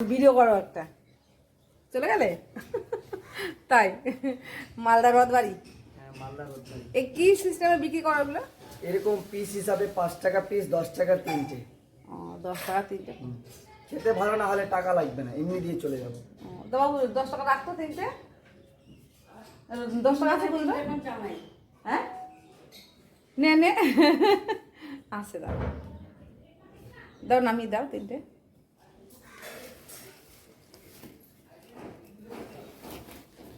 Video করো একটা। চলে গেলে? তাই মালদা রথ বাড়ি এ কি সিস্টেমে বিক্রি করো ওগুলো এরকম পিস হিসাবে পাঁচ টাকা পিস দশ টাকা তিনটে। ও দশ টাকা তিনটে। খেতে ভালো না হলে টাকা লাগবে না এমনি দিয়ে চলে যাব। বাবু দশ টাকা রাখতো তিনটে? দশ টাকা আছে বুঝলো হ্যাঁ? নে নে। আছে দাও দাও নামিয়ে দাও তিনটে।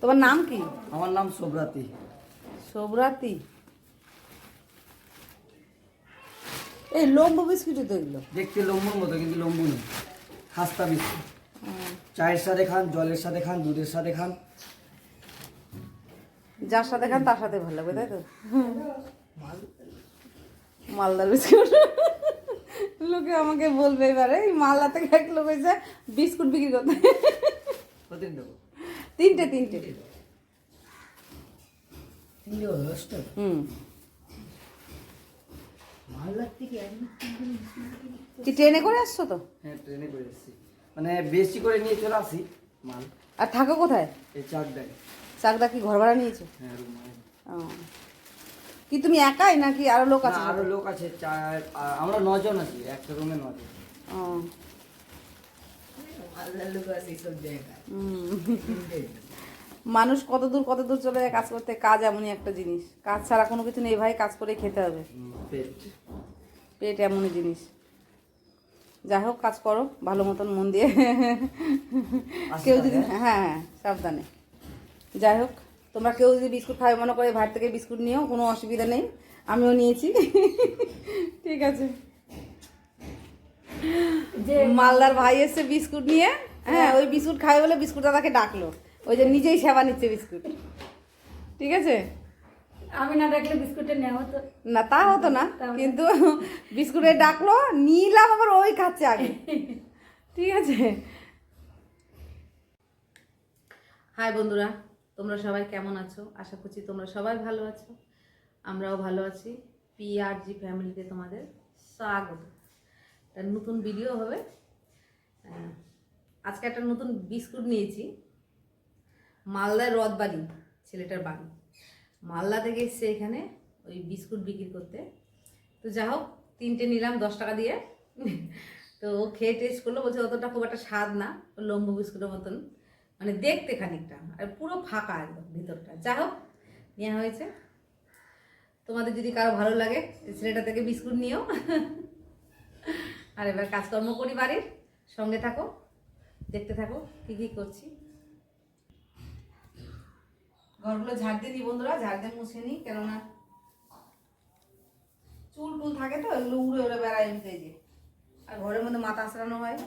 তোমার নাম কি? আমার নাম সোবরাতি সোবরাতি এই লম্বু বিস্কুটই তো এগুলো। দেখতে লম্বুর মতো কিন্তু লম্বু নেই। খাস্তা বিস্কুট। চায়ের সাথে খান জলের সাথে খান দুধের সাথে খান। যার সাথে খান তার সাথে ভালো লাগবে তাই তো? মালদার বিস্কুট। লোকে আমাকে বলবে এবারে এই মালদা থেকে এক লোক হয়েছে বিস্কুট বিক্রি করতে। কতদিন দেবো? তিনটে তিনটে। হুম। কি? ট্রেনে করে আসছো তো? হ্যাঁ ট্রেনে করে এসেছি। মানে বেশি করে নিয়ে চলে আসি মাল। আর থাকো কোথায়? এই চাকদায়। চাকদা কি ঘর ভাড়া নিয়েছো? হ্যাঁ। ও। কি তুমি একাই নাকি আরও লোক আছে? আরও লোক আছে আমরা নজন আছি একটা রুমে নজন। ও। মানুষ কত দূর কত দূর চলে যায় কাজ করতে কাজ এমনই একটা জিনিস। কাজ ছাড়া কোনো কিছু নেই ভাই কাজ করে খেতে হবে। পেট। এমনই জিনিস। যাই হোক কাজ করো ভালো মতন মন দিয়ে। কেউ যদি হ্যাঁ? হ্যাঁ সাবধানে। যাই হোক তোমরা কেউ যদি বিস্কুট খাবে মনে করে ভাই থেকে বিস্কুট নিয়েও কোনো অসুবিধা নেই। আমিও নিয়েছি। ঠিক আছে। যে মালদার ভাই এসছে বিস্কুট নিয়ে হ্যাঁ ওই বিস্কুট খাবে বলে বিস্কুট দাদাকে ডাকলো। ওই যে নিজেই সেবা নিচ্ছে বিস্কুট। ঠিক আছে? আমি না ডাকলে বিস্কুটে নেওয়া হতো। না তা হতো না। কিন্তু বিস্কুটে ডাকলো নিলাম আবার ওই খাচ্ছে আগে। ঠিক আছে? হাই বন্ধুরা তোমরা সবাই কেমন আছো? আশা করছি তোমরা সবাই ভালো আছো। আমরাও ভালো আছি। পিআরজি ফ্যামিলিতে তোমাদের স্বাগত। একটা নতুন ভিডিও হবে। আহ, আজকে একটা নতুন বিস্কুট নিয়েছি। মালদার রথবাড়ি ছেলেটার বাড়ি। মালদা থেকে এসছে এখানে ওই বিস্কুট বিক্রি করতে। তো যা হোক তিনটে নিলাম দশ টাকা দিয়ে। তো ও খেয়ে টেস্ট করল বলছে অতটা খুব একটা স্বাদ না লম্বু বিস্কুটের মতন। মানে দেখতে খানিকটা আর পুরো ফাঁকা একদম ভিতরটা। যা হোক নেওয়া হয়েছে। তোমাদের যদি কারও ভালো লাগে ছেলেটা থেকে বিস্কুট নিও। আর এবার কাজকর্ম করি বাড়ির। সঙ্গে থাকো, দেখতে থাকো কী কী করছি। ঘরগুলো ঝাড় দিয়ে দিই বন্ধুরা, ঝাড় দিয়ে মুছে নিই, কেননা চুল টুল থাকে তো, এগুলো উড়ে উড়ে বেড়ায় যে। আর ঘরের মধ্যে মাথা আসরানো হয়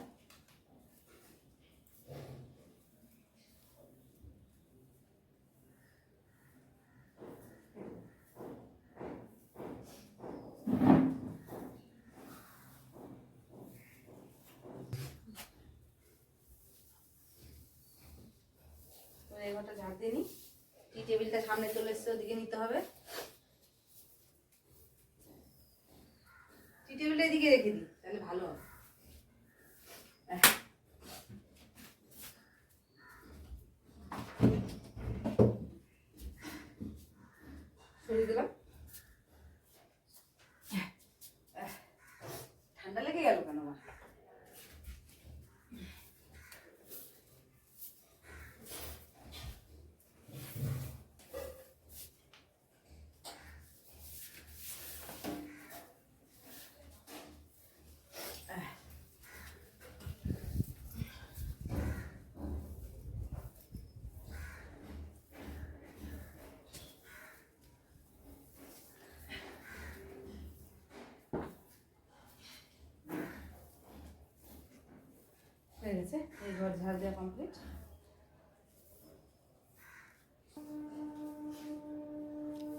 তো এই ঘরটা ঝাড় দিয়ে নিই টি টেবিলটা সামনে চলে এসছে ওদিকে নিতে হবে টি টেবিলটা এদিকে রেখে দিই তাহলে ভালো হবে আহ। সরিয়ে দিলাম আহ। ঠান্ডা লেগে গেল কেন আমার হয়ে গেছে এই ঘর ঝাড় দেওয়া কমপ্লিট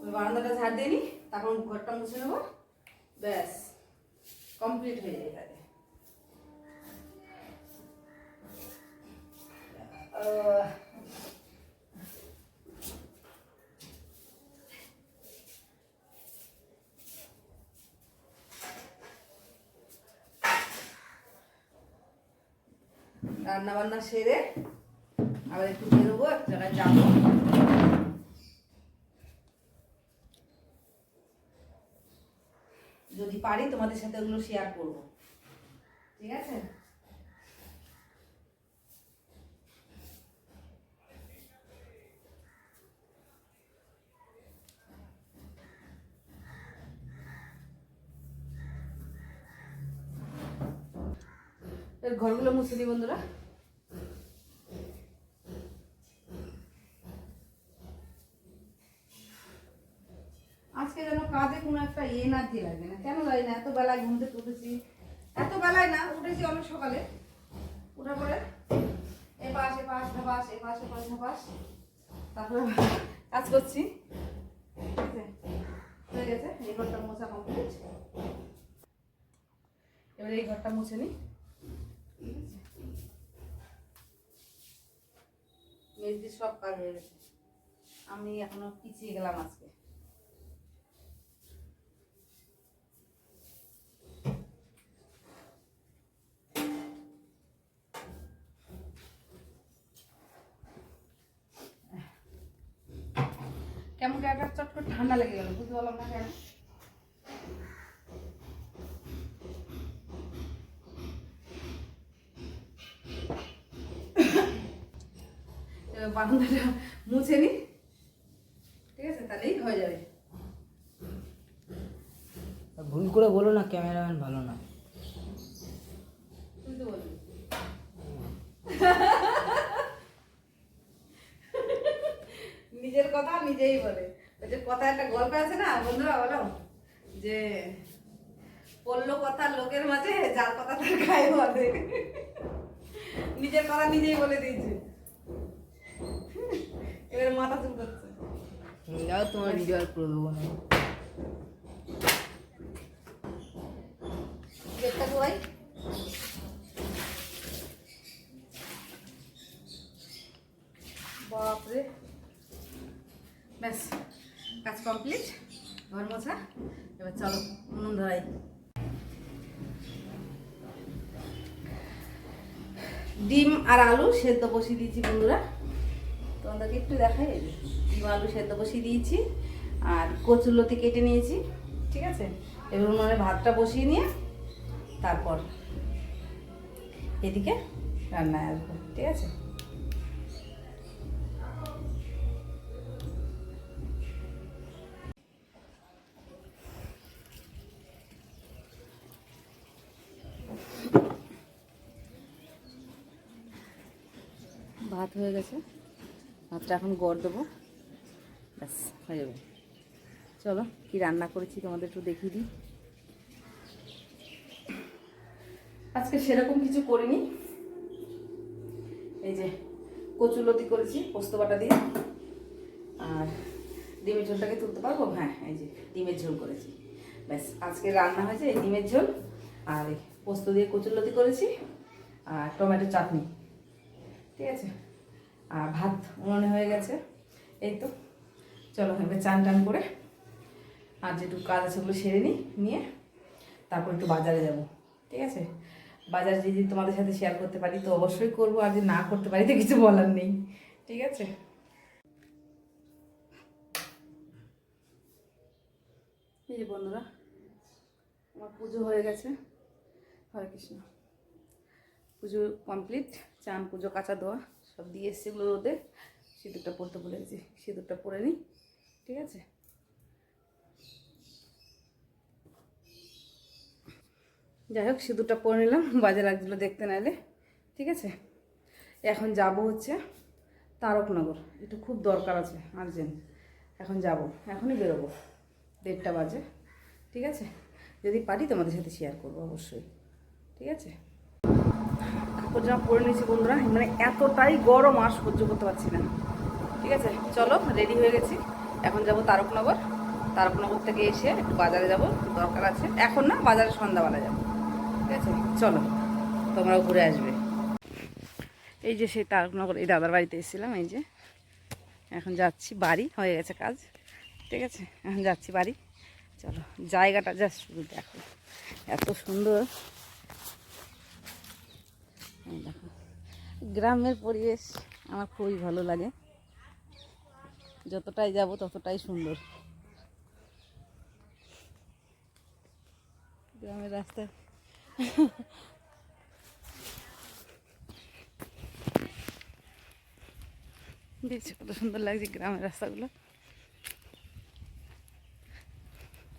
বারান্দাটা ঝাড় দিয়ে নি তখন ঘরটা মুছে নেব। ব্যাস কমপ্লিট হয়ে যায় আহ, রান্না বান্না সেরে আবার একটু বেরোবো, এক জায়গায় যাব। যদি পারি তোমাদের সাথে ওগুলো শেয়ার করব। ঠিক আছে? ঘরগুলো মুছে দিই, বন্ধুরা। আজকে যেন কাজে কোনো একটা এনার্জি লাগে না। কেন লাগে না, এত বেলায় ঘুম থেকে উঠেছি। এত বেলায় না, উঠেছি অনেক সকালে। উঠার পরে এ পাশ এ পাশ এ পাশ এ পাশ এ পাশ এ তারপরে কাজ করছি। হয়ে গেছে, এই ঘরটা মোছা কমপ্লিট এবারে এই ঘরটা মুছে নিই। মেজদি সব কাজ হয়ে গেছে। আমি এখনও পিছিয়ে গেলাম আজকে। কেমন একটা চট করে ঠান্ডা লেগে গেল, বুঝতে পারলাম না কেন? বারান্দাটা মুছে নি। ঠিক আছে তাহলেই হয়ে যাবে। ভুল করে বলো না ক্যামেরাম্যান ভালো না। তো নিজের কথা নিজেই বলে। ওই যে কথা একটা গল্প আছে না বন্ধুরা বলো? যে বলল কথা লোকের মাঝে যার কথা তার গায়ে বলে নিজের কথা নিজেই বলে দিয়েছে। এবার মাথা চুল করছে। যাও তোমার ভিডিও আর করে দেবো না। ঘোরাই বাপরে। ব্যাস কাজ কমপ্লিট ঘর মোছা। এবার চলো উনুন ধরাই ডিম আর আলু সেদ্ধ বসিয়ে দিয়েছি বন্ধুরা। তোমাদেরকে একটু দেখাই। ডিম আলু সেদ্ধ বসিয়ে দিয়েছি। আর কচুরলতি কেটে নিয়েছি, ঠিক আছে? এবার উনুনে ভাতটা বসিয়ে নিয়ে তারপর এদিকে রান্নায় আসব, ঠিক আছে? ভাত হয়ে গেছে। ভাতটা এখন গড় দেবো। ব্যাস, হয়ে যাবে। চলো, কি রান্না করেছি তোমাদের একটু দেখিয়ে দিই। আজকে সেরকম কিছু করিনি। এই যে কচুলতি করেছি, পোস্ত বাটা দিয়ে। আর ডিমের ঝোলটাকে তুলতে পারব? হ্যাঁ এই যে, ডিমের ঝোল করেছি। ব্যাস, আজকে রান্না হয়েছে এই ডিমের ঝোল। আর পোস্ত দিয়ে কচুলতি করেছি। আর টমেটো চাটনি। ঠিক আছে? আর ভাত উনুনে হয়ে গেছে। এই তো, চলো এবার চান টান করে আর যেটুকু কাজ আছে ওগুলো সেরে নিই, নিয়ে তারপর একটু বাজারে যাব, ঠিক আছে? বাজার যদি তোমাদের সাথে শেয়ার করতে পারি তো অবশ্যই করব, আর যদি না করতে পারি তো কিছু বলার নেই, ঠিক আছে? এই যে বন্ধুরা, আমার পুজো হয়ে গেছে। হরে কৃষ্ণ। পুজো কমপ্লিট চান, পুজো, কাঁচা দেওয়া সব দিয়ে এসছে এগুলো রোদে সিঁদুরটা পরতে ভুলে গেছি সিঁদুরটা পরে নিই, ঠিক আছে? যাই হোক, সিঁদুরটা পরে নিলাম। বাজে লাগছিল দেখতে নাইলে ঠিক আছে? এখন যাব হচ্ছে তারকনগর। একটু খুব দরকার আছে, আর্জেন্ট। এখন যাব, এখনই বেরোবো। দেড়টা বাজে, ঠিক আছে? যদি পারি তোমাদের সাথে শেয়ার করব, অবশ্যই। ঠিক আছে? কাপড় পরে নিয়েছি, বন্ধুরা। মানে এতটাই গরম, আর সহ্য করতে পারছি না। ঠিক আছে? চলো রেডি হয়ে গেছি। এখন যাব তারকনগর। তারকনগর থেকে এসে একটু বাজারে যাব দরকার আছে। এখন না, বাজারে সন্ধ্যাবেলা যাব। ঠিক আছে? চলো, তোমরাও ঘুরে আসবে। এই যে সেই তারকনগর, এই দাদার বাড়িতে এসেছিলাম, এই যে। এখন যাচ্ছি, বাড়ি হয়ে গেছে কাজ। ঠিক আছে? এখন যাচ্ছি বাড়ি। চলো, জায়গাটা জাস্ট শুধু দেখো। এত সুন্দর। দেখো। গ্রামের পরিবেশ আমার খুবই ভালো লাগে। যতটাই যাব ততটাই সুন্দর। গ্রামের রাস্তা। বেশ কত সুন্দর লাগছে গ্রামের রাস্তাগুলো।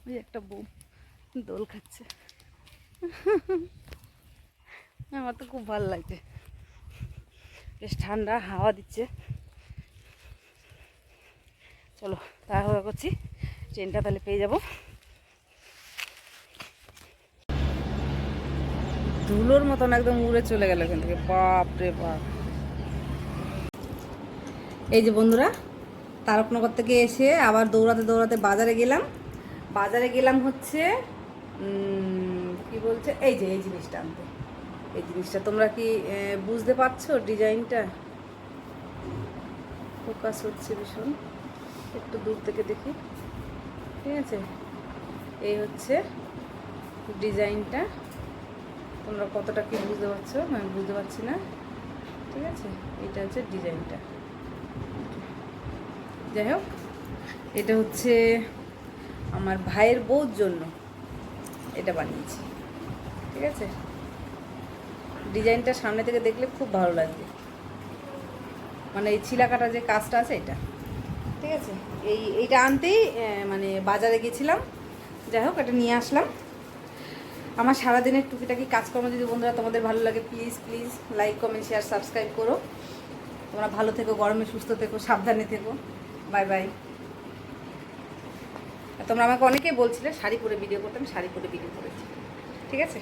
ওই একটা বউ দোল খাচ্ছে। আমার তো খুব ভালো লাগছে। বেশ ঠান্ডা, হাওয়া দিচ্ছে। চলো, তাড়াহুড়া করছি। ট্রেনটা তাহলে পেয়ে যাব। ধুলোর মতন একদম উড়ে চলে গেল এখান থেকে। বাপ রে বাপ। এই যে বন্ধুরা, তারকনগর থেকে এসে আবার দৌড়াতে দৌড়াতে বাজারে গেলাম। বাজারে গেলাম হচ্ছে কি বলছে? এই যে, এই জিনিসটা আনতে। এই জিনিসটা। তোমরা কি বুঝতে পারছ ডিজাইনটা? ফোকাস হচ্ছে ভীষণ। একটু দূর থেকে দেখি। ঠিক আছে? এই হচ্ছে ডিজাইনটা। তোমরা কতটা কি বুঝতে পারছ? আমি বুঝতে পারছি না। ঠিক আছে? এটা হচ্ছে ডিজাইনটা। যাই হোক, এটা হচ্ছে আমার ভাইয়ের বউর জন্য এটা বানিয়েছি। ঠিক আছে? ডিজাইনটা সামনে থেকে দেখলে খুব ভালো লাগবে। মানে এই ছিলা কাটা যে কাজটা আছে এটা। ঠিক আছে? এই, এইটা আনতেই মানে বাজারে গেছিলাম। যাই হোক, এটা নিয়ে আসলাম। আমার সারাদিনের টুকিটাকি কাজকর্ম যদি বন্ধুরা তোমাদের ভালো লাগে please please like comment share subscribe করো। তোমরা ভালো থেকো, গরমে সুস্থ থেকো, সাবধানে থেকো। বাই বাই তোমরা আমাকে অনেকেই বলছিলে শাড়ি পরে ভিডিও করতাম শাড়ি পরে ভিডিও করেছি। ঠিক আছে?